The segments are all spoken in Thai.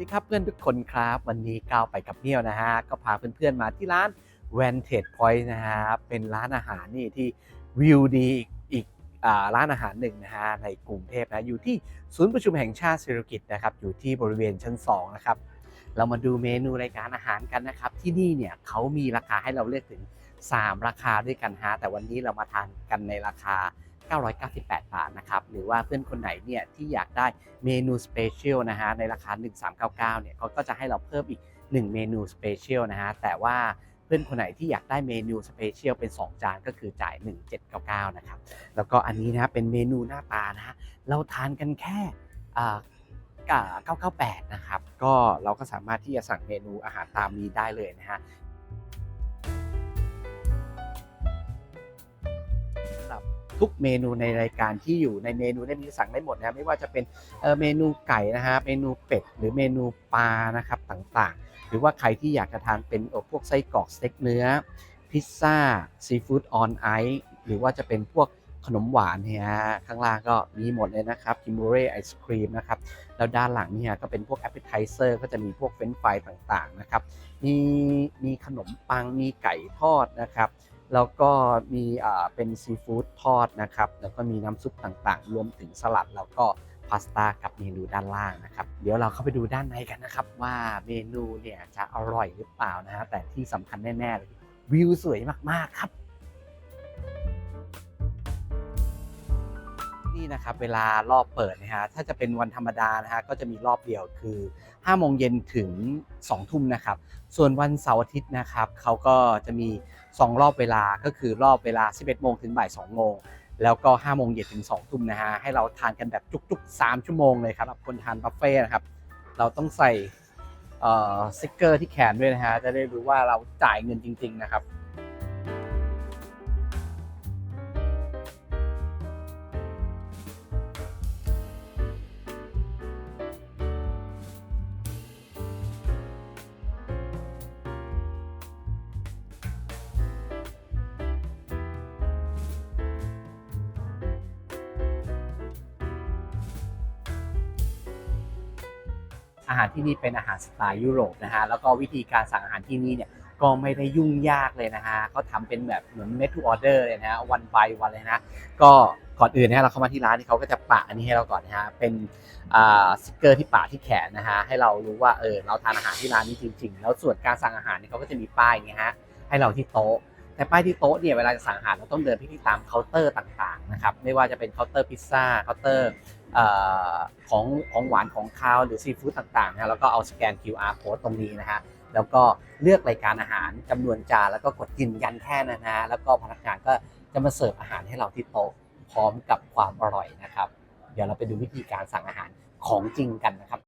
ดีครับเพื่อนทุกคนครับ วันนี้ก้าวไปกับเมี่ยวนะฮะก็พาเพื่อนๆมาที่ร้าน Vantage Point นะฮะเป็นร้านอาหารนี่ที่วิวดีอีกอีกร้านอาหารหนึ่งนะฮะในกรุงเทพนะอยู่ที่ศูนย์ประชุมแห่งชาติศิริกิตนะครับอยู่ที่บริเวณชั้น2นะครับเรามาดูเมนูรายการอาหารกันนะครับ ที่นี่เนี่ยเขามีราคาให้เราเลือกถึง 3 ราคาด้วยกันฮะแต่วันนี้เรามาทานกันในราคา 998 บาทนะครับ หรือว่าเพื่อนคนไหนเนี่ยที่อยากได้เมนูสเปเชียลนะฮะในราคา 1399 เนี่ยเขาก็จะให้เราเพิ่มอีก 1 เมนูสเปเชียลนะฮะ แต่ว่าเพื่อนคนไหนที่อยากได้เมนูสเปเชียลเป็น 2 จานก็คือจ่าย 1799 นะครับ แล้วก็อันนี้นะเป็นเมนูหน้าตานะฮะ เราทานกันแค่998 นะครับ ก็เราก็สามารถที่จะสั่งเมนูอาหารตามนี้ได้เลยนะฮะ ทุกเมนูในรายการที่อยู่ในเมนูได้มีสั่งได้หมดนะไม่ว่าจะเป็นเมนูไก่นะฮะเมนูเป็ดหรือเมนูปลานะครับต่างๆ หรือว่าใครที่อยากจะทานเป็นพวกไส้กรอกสเต็กเนื้อ พิซซ่าซีฟู้ดออนไอซ์หรือว่าจะเป็นพวกขนมหวานเนี่ยข้างล่างก็มีหมดเลยนะครับคิมูเร่ไอศครีมนะครับแล้วด้านหลังเนี่ยก็เป็นพวกแอปเปิลไทเซอร์ก็จะมีพวกเฟรนช์ฟรายต่างๆนะครับมีมีขนมปังมีไก่ทอดนะครับ แล้วก็มีเป็นซีฟู้ดทอดนะครับ แล้วก็มีน้ำซุปต่างๆ รวมถึงสลัด แล้วก็พาสต้ากับเมนูด้านล่างนะครับ เดี๋ยวเราเข้าไปดูด้านในกันนะครับ ว่าเมนูเนี่ยจะอร่อยหรือเปล่านะฮะแต่ที่สำคัญแน่ๆเลยวิวสวยมากๆครับนี่นะครับเวลารอบเปิดนะฮะถ้าจะเป็นวันธรรมดานะฮะก็จะมีรอบเดียวคือ5โมงเย็นถึง2ทุ่มนะครับ ส่วนวันเสาร์อาทิตย์นะครับเขาก็จะมี 2 รอบเวลาก็คือรอบเวลา 11 โมงถึงบ่าย2โมง แล้วก็ 5 โมงเย็นถึง 2 ทุ่มนะฮะ ให้เราทานกันแบบจุกๆ 3 ชั่วโมงเลยครับสำหรับคนทานบัฟเฟ่นะครับ เราต้องใส่สติกเกอร์ที่แขนด้วยนะฮะ จะได้รู้ว่าเราจ่ายเงินจริง ๆ นะครับ อาหารที่นี่เป็นอาหารสไตล์ยุโรปนะฮะแล้วก็วิธีการสั่งอาหารที่นี่เนี่ยก็ไม่ได้ยุ่งยากเลยนะฮะเขาทำเป็นแบบเหมือนเมทูออเดอร์เลยนะฮะวัน by วันเลยนะก็ก่อนอื่นนะฮะเราเข้ามาที่ร้านนี่เขาก็จะปะอันนี้ให้เราก่อนนะฮะเป็นอ่าสติกเกอร์ที่ปะที่แขนนะฮะให้เรารู้ว่าเออเราทานอาหารที่ร้านนี้จริง ๆ แล้วส่วนการสั่งอาหารเนี่ยเขาก็จะมีป้ายนี่ฮะให้เราที่โต๊ะแต่ป้ายที่โต๊ะเนี่ยเวลาจะสั่งอาหารเราต้องเดินไปที่ตามเคาน์เตอร์ต่างๆนะครับไม่ว่าจะเป็นเคาน์เตอร์พิซซ่าเคาน์เตอร์ ของของหวานของคาวหรือซีฟู้ดต่างๆนะแล้วก็เอาสแกน QR code ตรงนี้นะฮะแล้วก็เลือกรายการอาหารจำนวนจานแล้วก็กดยืนยันแค่นั้นนะฮะแล้วก็พนักงานก็จะมาเสิร์ฟอาหารให้เราที่โต๊ะพร้อมกับความอร่อยนะครับ เดี๋ยวเราไปดูวิธีการสั่งอาหารของจริงกันนะครับ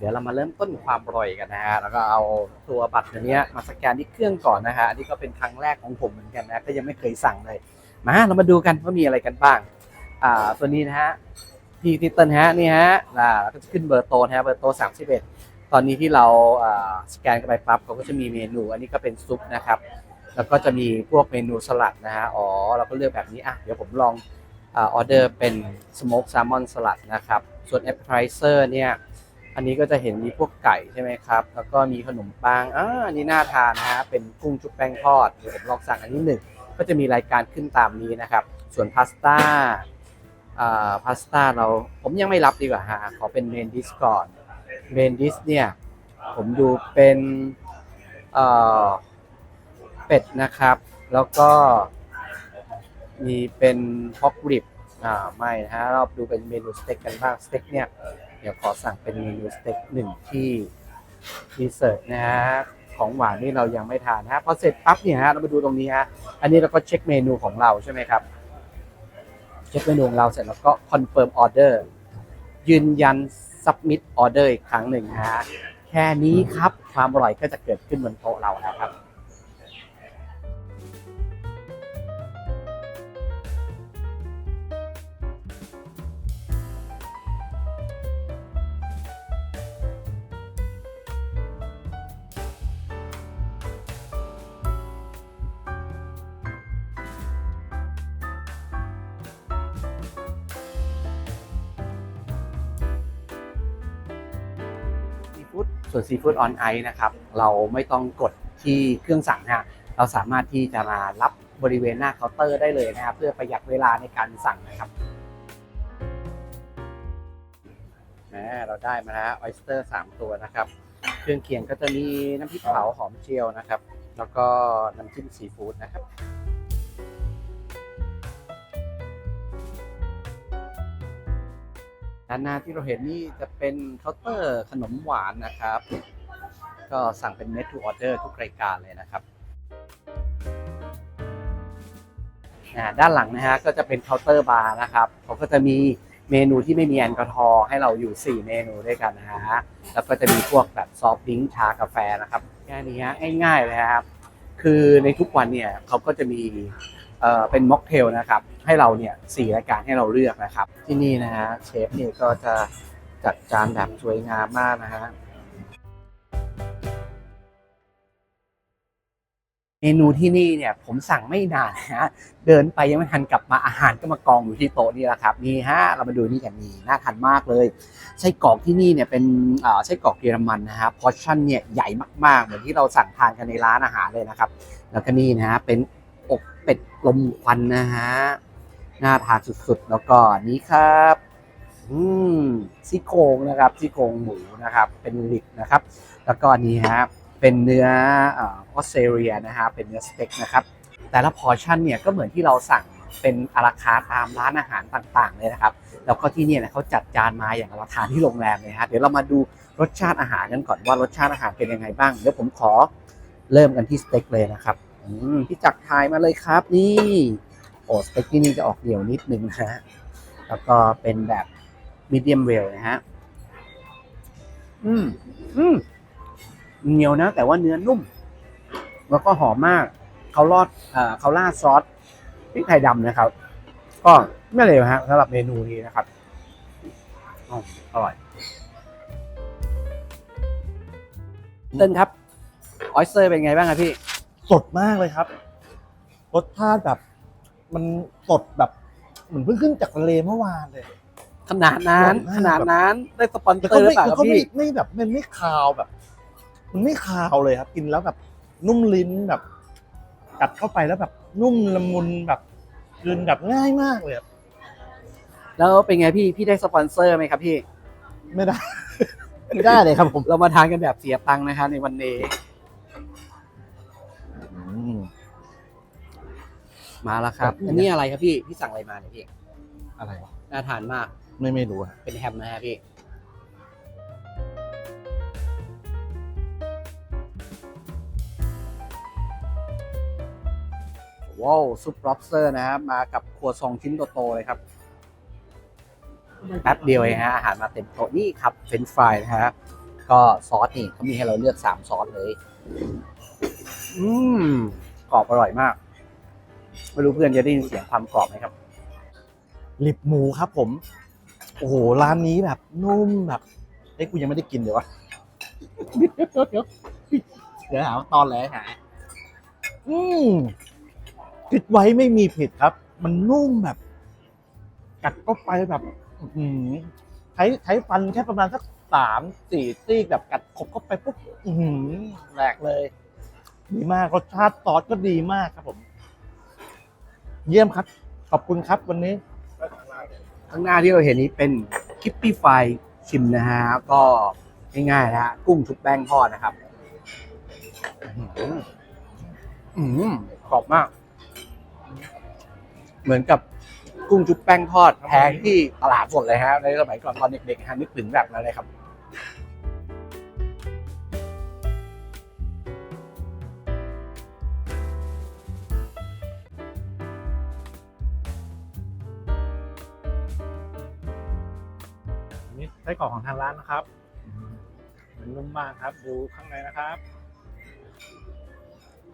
เดี๋ยวเรามาเริ่มต้นความอร่อยกันนะฮะแล้วก็เอาตัวบัตรตัวนี้มาสแกนที่เครื่องก่อนนะฮะอันนี้ก็เป็นครั้งแรกของผมเหมือนกันนะก็ยังไม่เคยสั่งเลย มาเรามาดูกันว่ามีอะไรกันบ้างอ่าตัวนี้นะฮะพีทิตเติลฮะนี่ฮะอ่าแล้วก็จะขึ้นเบอร์โตนะฮะเบอร์โต31ตอนนี้ที่เราอ่าสแกนกันไปปั๊บเขาก็จะมีเมนู อันนี้ก็เป็นซุปนะครับ แล้วก็จะมีพวกเมนูสลัดนะฮะอ๋อเราก็เลือกแบบนี้อะเดี๋ยวผมลองอ่าออเดอร์เป็นสโมกแซลมอนสลัดนะครับ ส่วนแอปเปอร์ไทเซอร์เนี่ย อันนี้ก็จะเห็นมีพวกไก่ใช่ไหมครับ แล้วก็มีขนมปังอ่าอันนี้น่าทานนะฮะ เป็นกุ้งชุบแป้งทอดเดี๋ยวผมลองสั่งอันนี้หนึ่ง ก็จะมีรายการขึ้นตามนี้นะครับ ส่วนพาสต้าอ่าพาสต้าเรา ผมยังไม่รับดีกว่าฮะ ขอเป็นเมนดิสก่อน เมนดิสเนี่ย ผมดูเป็นเอ่อเป็ดนะครับ แล้วก็มีเป็นพ็อกริบอ่าไม่นะฮะเราดูเป็นเมนูสเต็กกันบ้าง สเต็กเนี่ย เดี๋ยวขอสั่งเป็นเมนูสเต็กหนึ่งที่ดีเซอร์ตนะฮะของหวานนี่เรายังไม่ทานนะฮะพอเสร็จปั๊บเนี่ยฮะเรามาดูตรงนี้ฮะอันนี้เราก็เช็คเมนูของเราใช่ไหมครับ เช็คเมนูของเราเสร็จแล้วก็คอนเฟิร์มออเดอร์ยืนยัน submit order อีกครั้งหนึ่งนะฮะแค่นี้ครับความอร่อยก็จะเกิดขึ้นบนโต๊ะเราแล้วครับ ส่วนซีฟู้ดออนไอนะครับ เราไม่ต้องกดที่เครื่องสั่งนะเราสามารถที่จะมารับบริเวณหน้าเคาน์เตอร์ได้เลยนะครับ เพื่อประหยัดเวลาในการสั่งนะครับแหมเราได้มาแล้วออสเตอร์3ตัวนะครับ เครื่องเคียงก็จะมีน้ำพริกเผาหอมเจียวนะครับ แล้วก็น้ำจิ้มซีฟู้ดนะครับ ด้านหน้าที่เราเห็นนี่จะเป็นเคาน์เตอร์ขนมหวานนะครับ ก็สั่งเป็น made to order ทุกรายการเลยนะครับด้านหลังนะฮะก็จะเป็นเคาน์เตอร์บาร์นะครับเขาก็จะมีเมนูที่ไม่มีแอลกอฮอล์ให้เราอยู่ 4 เมนูด้วยกันนะฮะแล้วก็จะมีพวกแบบซอฟต์ดริงชากาแฟนะครับแค่นี้ฮะง่ายๆเลยครับ คือในทุกวันเนี่ยเขาก็จะมีเอ่อเป็นม็อกเทลนะครับ ให้เราเนี่ยสี่รายการให้เราเลือกนะครับ ที่นี่นะฮะเชฟนี่ก็จะจัดจานแบบสวยงามมากนะฮะเมนูที่นี่เนี่ยผมสั่งไม่นานนะฮะเดินไปยังไม่ทันกลับมาอาหารก็มากองอยู่ที่โต๊ะนี่แหละครับนี่ฮะเรามาดูนี่กันนี่น่าทานมากเลยไส้กรอกที่นี่เนี่ยเป็นเอ่อไส้กรอกเยอรมันนะฮะพอร์ชั่นเนี่ยใหญ่มากๆ เหมือนที่เราสั่งทานกันในร้านอาหารเลยนะครับ แล้วก็นี่นะฮะเป็นอกเป็ดลมควันนะฮะ น่าทานสุดๆ แล้วก็นี้ครับ อืมซี่โครงนะครับซี่โครงหมูนะครับ เป็นลิบนะครับ แล้วก็นี้ฮะเป็นเนื้อออสเตรเลียนะฮะเป็นเนื้อสเต็กนะครับ แต่ละพอชั่นเนี่ยก็เหมือนที่เราสั่งเป็นอาราคาตามร้านอาหารต่างๆ เลยนะครับ แล้วก็ที่เนี่ยนะเขาจัดจานมาอย่างเราทานที่โรงแรมเลยฮะเดี๋ยวเรามาดูรสชาติอาหารกันก่อนว่ารสชาติอาหารเป็นยังไงบ้างเดี๋ยวผมขอเริ่มกันที่สเต็กเลยนะครับอืมพี่จักรทายมาเลยครับนี่ อสเต็กที่นี่จะออกเดี่ยวนิดนึงนะฮะ แล้วก็เป็นแบบมีเดียมเวลนะฮะ อืม อืม เหนียวนะ แต่ว่าเนื้อนุ่ม แล้วก็หอมมาก เขารอดเอ่อเขาราดซอสพริกไทยดำนะครับ ก็ไม่เลวฮะสำหรับเมนูนี้นะครับออร่อย เต้นครับ ออสเตอร์เป็นไงบ้างครับพี่ สดมากเลยครับ รสชาติแบบ มันสดแบบเหมือนเพิ่งขึ้นจากทะเลเมื่อวานเลยขนาดนั้นอร่อยมากขนาดนั้นได้สปอนเซแต่อก็ร์หรือไม่เปล่าคแต่รับก็ไม่พี่ไม่แบบมันไม่คาวแบบ มันไม่คาวเลยครับ กินแล้วแบบนุ่มลิ้นแบบกัดเข้าไปแล้วแบบ นุ่มละมุนแบบกินแบบง่ายมากเลยอะแล้วเป็นไงพี่พี่ได้สปอนเซอร์ไหมครับพี่ ไม่ได้ ไม่ได้เลยครับผมเรามาทานกันแบบเสียตังค์นะครับในวันนี้ มาแล้วครับครับ อันนี้อะไรครับพี่ พี่สั่งอะไรมาเนี่ยพี่ อะไรวะน่าทานมาก ไม่ไม่รู้อะเป็นแฮมนะฮะพี่ ว้าวซุป lobster นะครับ มากับครัวซองชิ้นโตๆเลยครับ แป๊บเดียวเองฮะ อาหารมาเต็มโต๊ะนี่ครับเฟรนช์ฟรายนะฮะ ก็ซอสนี่เขามีให้เราเลือก3ซอสเลย อืมกรอบอร่อยมาก ไม่รู้เพื่อนจะได้ยินเสียงความกรอบไหมครับลิบหมูครับผม โอ้โห ร้านนี้แบบนุ่มแบบเอ้ยกูยังไม่ได้กินเดี๋ยววะ เดี๋ยวหาว่าตอนแหลหา อืมผิดไว้ไม่มีผิดครับ มันนุ่มแบบ กัดเข้าไปแบบอื้อหือใช้ใช้ฟันแค่ประมาณสักสามสี่ซี่แบบกัดขบเข้าไปปุ๊บอื้อหือแหลกเลย ดีมากรสชาติซอสก็ดีมากครับผม เยี่ยมครับ ขอบคุณครับวันนี้ ข้างหน้าที่เราเห็นนี้เป็นคิปปี้ไฟชิมนะฮะ ก็ง่ายๆนะฮะกุ้งชุบแป้งทอดนะครับอื้อหืออื้อหือกรอบมาก เหมือนกับกุ้งชุบแป้งทอดแพงที่ตลาดสดเลยฮะในสมัยก่อนตอนเด็กๆฮะนึกถึงแบบนั้นเลยครับ ส้กรอกของทางร้านนะครับมันนุ่มมากครับ ดูข้างในนะครับ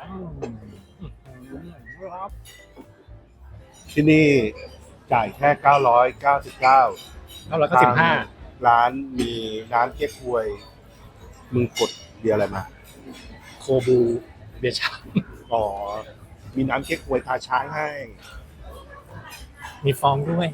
อืมอื้อหือครับ ที่นี่จ่ายแค่ 999 เท่าไหร่ก็สิบห้าร้านมีน้ำเก๊กฮวย มึงกดเบียร์อะไรมา โคบูเบียร์ชาอ๋อ มีน้ำเก๊กฮวยตาช้างให้ มีฟองด้วย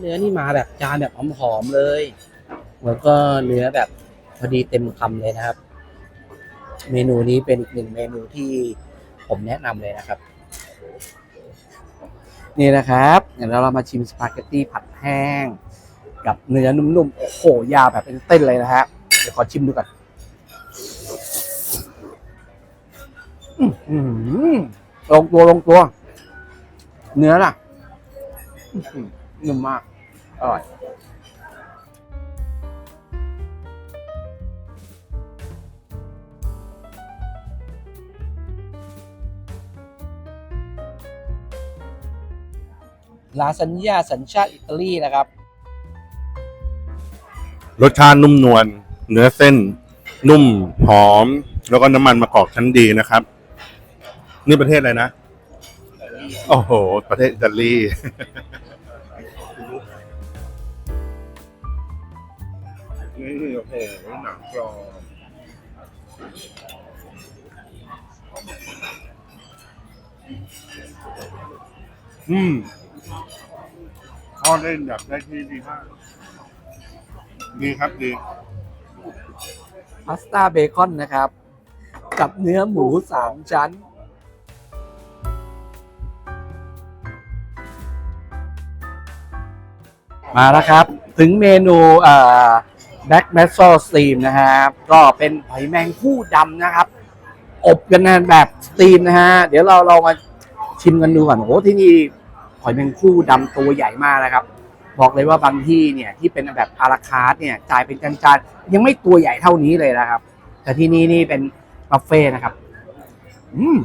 เนื้อนี่มาแบบจานแบบหอมๆเลย แล้วก็เนื้อแบบพอดีเต็มคำเลยนะครับ เมนูนี้เป็นอีกหนึ่งเมนูที่ผมแนะนำเลยนะครับ นี่นะครับเดี๋ยวเรามาชิมสปาเกตตี้ผัดแห้ง กับเนื้อนุ่มๆ โอ้โห ยาวแบบเป็นเต้นเลยนะฮะ เดี๋ยวขอชิมดูก่อนลงตัวลงตัว เนื้อน่ะ นุ่มมาก อร่อยลาซานญ่าสัญชาติอิตาลีนะครับ รสชาตินุ่มนวลเนื้อเส้น นุ่มหอม แล้วก็น้ำมันมะกอกชั้นดีนะครับ นี่ประเทศอะไรนะ โอ้โห ประเทศอิตาลี นี่โอ้โหหนังกรอบอืมทอดได้แบบได้ที่ดีมากดีครับดีพาสต้าเบคอนนะครับ กับเนื้อหมูสามชั้น มาแล้วครับ ถึงเมนูอ่า แบ็กแมสโซสตีมนะครับก็เป็นหอยแมงผู้ดำนะครับ อบกันแบบสตีมนะฮะเดี๋ยวเราเรามาชิมกันดูก่อนโอ้ที่นี่หอยแมงผู้ดำตัวใหญ่มากนะครับ บอกเลยว่าบางที่เนี่ยที่เป็นแบบอาราคาร์เนี่ยจ่ายเป็นจานๆยังไม่ตัวใหญ่เท่านี้เลยนะครับ แต่ที่นี่นี่เป็นบุฟเฟ่นะครับ อืม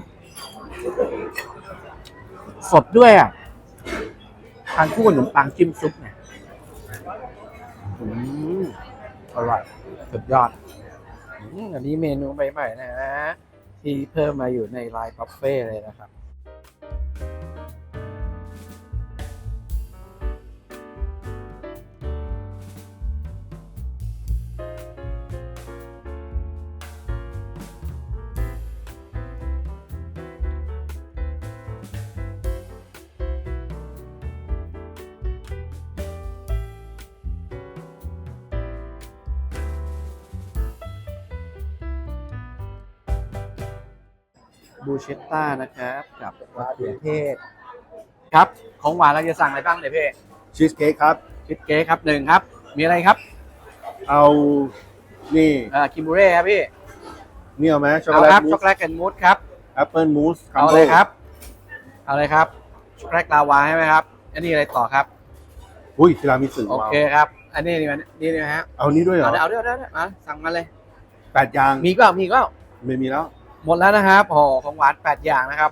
สดด้วยอะทานคู่กับขนมปังจิ้มซุปเนี่ย อืม อร่อยสุดยอดอันนี้เมนูใหม่ๆนะฮะที่เพิ่มมาอยู่ในไลน์บุฟเฟ่เลยนะครับ บูเชตต้านะครับ กับมะเขือเทศครับ ของหวานเราจะสั่งอะไรบ้างเนี่ยพี่ชีสเค้กครับชิดเค้กครับหนึ่งครับ มีอะไรครับเอานี่เอ่อคิมบูเร่ครับพี่นี่เอาไหมช็อกเอาโกแลครับตมูช็อกสโกแลตแอนมูสครับแอปเปิลมูสเอาเลยครับเอาเลยครับช็อกโกแลตลาวาใช่ไหมครับอันนี้อะไรต่อครับ อุ้ยทีรามิสุโอว้าวเคครับ อันนี้นี่มันนี่นะฮะเอานี้ด้วยเหรอเอาเดี๋ยวเอาเดี๋ยวเอาเดี๋ยวมาสั่งมาเลยแปดอย่างมีก็มีก็ไม่มีแล้ว หมดแล้วนะครับห่อของหวานแปดอย่างนะครับ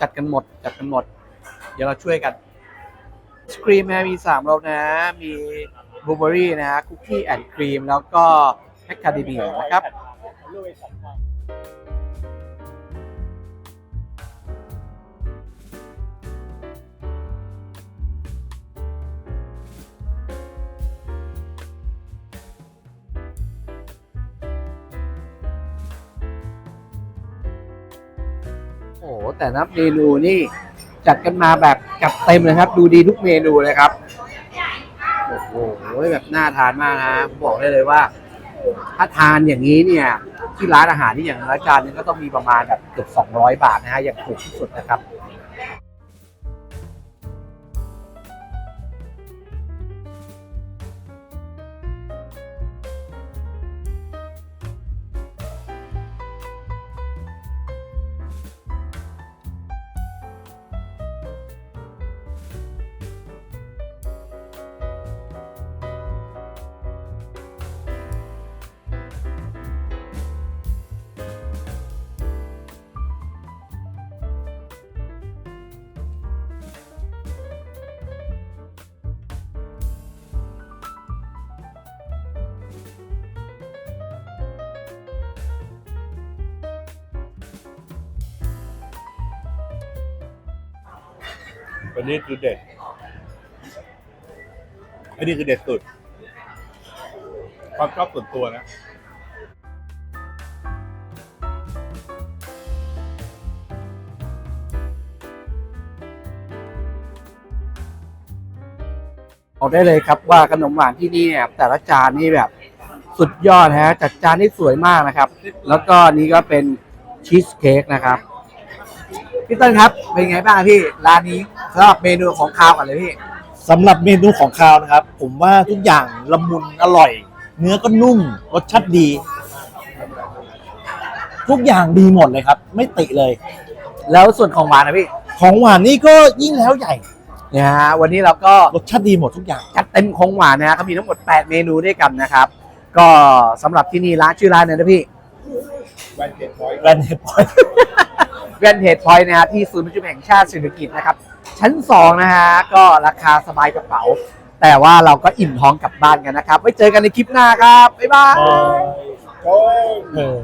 จัดกันหมดจัดกันหมด เดี๋ยวเราช่วยกันสครีมนะมีสามรสนะ มีบลูเบอรี่นะคุกกี้แอนด์ครีมแล้วก็แมคคาเดเมียนะครับ โอ้โหแต่นับเมนูนี่จัดกันมาแบบจัดเต็มเลยครับ ดูดีทุกเมนูเลยครับโอ้โหแบบน่าทานมากนะผมบอกได้เลยว่า ถ้าทานอย่างนี้เนี่ย ที่ร้านอาหารที่อย่างร้านจานนึงก็ต้องมีประมาณแบบเกือบ200 บาทนะฮะอย่างถูกที่สุดนะครับ อันนี้คือเด็ด อันนี้คือเด็ดสุด ความชอบส่วนตัวนะบอกได้เลยครับว่าขนมหวานที่นี่เนี่ยแต่ละจานนี่แบบสุดยอดฮะจัดจานนี่สวยมากนะครับ แล้วก็นี่ก็เป็นชีสเค้กนะครับพี่เต้นครับเป็นไงบ้างพี่ร้านนี้ สำหรับเมนูของคาวกันเลยพี่ สำหรับเมนูของคาวนะครับ ผมว่าทุกอย่างละมุนอร่อย เนื้อก็นุ่มรสชาติดี ทุกอย่างดีหมดเลยครับ ไม่ติเลย แล้วส่วนของหวานนะพี่ของหวานนี่ก็ยิ่งแล้วใหญ่เนี่ยฮะวันนี้เราก็รสชาติดีหมดทุกอย่าง จัดเต็มของหวานนะฮะเขามีทั้งหมด 8 เมนูด้วยกันนะครับ ก็สำหรับที่นี่ร้านชื่อร้านเนี่ยนะพี่แบรนด์เฮดพอยแวนเทจพอยต์นะฮะที่ศูนย์ประชุมแห่งชาติเศรษฐกิจนะครับ ชั้น 2 นะฮะ ก็ราคาสบายกระเป๋า แต่ว่าเราก็อิ่มท้องกลับบ้านกันนะครับ ไว้เจอกันในคลิปหน้าครับ บ๊ายบายเออ